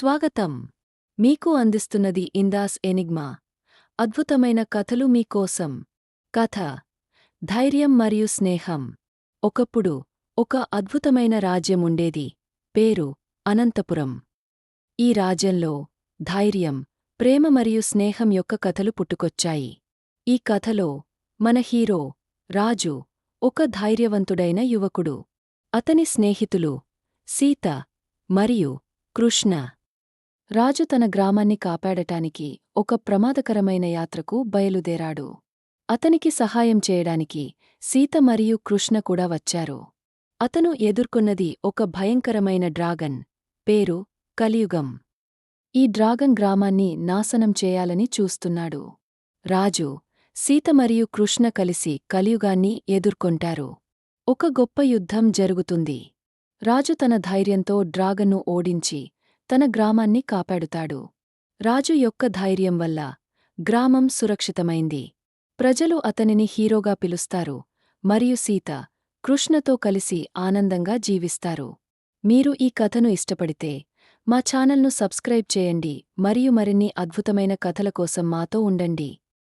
స్వాగతం. మీకు అందిస్తున్నది ఇందాస్ ఎనిగ్మా. అద్భుతమైన కథలు మీకోసం కథ. ధైర్యం మరియు స్నేహం. ఒకప్పుడు ఒక అద్భుతమైన రాజ్యముండేది పేరు అనంతపురం. ఈ రాజ్యంలో ధైర్యం ప్రేమ మరియు స్నేహం యొక్క కథలు పుట్టుకొచ్చాయి. ఈ కథలో మన హీరో రాజు ఒక ధైర్యవంతుడైన యువకుడు. అతని స్నేహితులు సీత మరియు కృష్ణ. రాజు తన గ్రామాన్ని కాపాడటానికి ఒక ప్రమాదకరమైన యాత్రకు బయలుదేరాడు. అతనికి సహాయం చేయడానికి సీత మరియు కృష్ణ కూడా వచ్చారు. అతను ఎదుర్కొన్నది ఒక భయంకరమైన డ్రాగన్ పేరు కలియుగం. ఈ డ్రాగన్ గ్రామాన్ని నాశనం చేయాలని చూస్తున్నాడు. రాజు సీత మరియు కృష్ణ కలిసి కలియుగాన్ని ఎదుర్కొంటారు. ఒక గొప్ప యుద్ధం జరుగుతుంది. రాజు తన ధైర్యంతో డ్రాగన్ను ఓడించి తన గ్రామాన్ని కాపాడుతాడు. రాజు యొక్క ధైర్యం వల్ల గ్రామం సురక్షితమైంది. ప్రజలు అతనిని హీరోగా పిలుస్తారు. మరియు సీత కృష్ణతో కలిసి ఆనందంగా జీవిస్తారు. మీరు ఈ కథను ఇష్టపడితే మా ఛానల్ను సబ్స్క్రైబ్ చేయండి. మరియు మరిన్ని అద్భుతమైన కథల కోసం మాతో ఉండండి.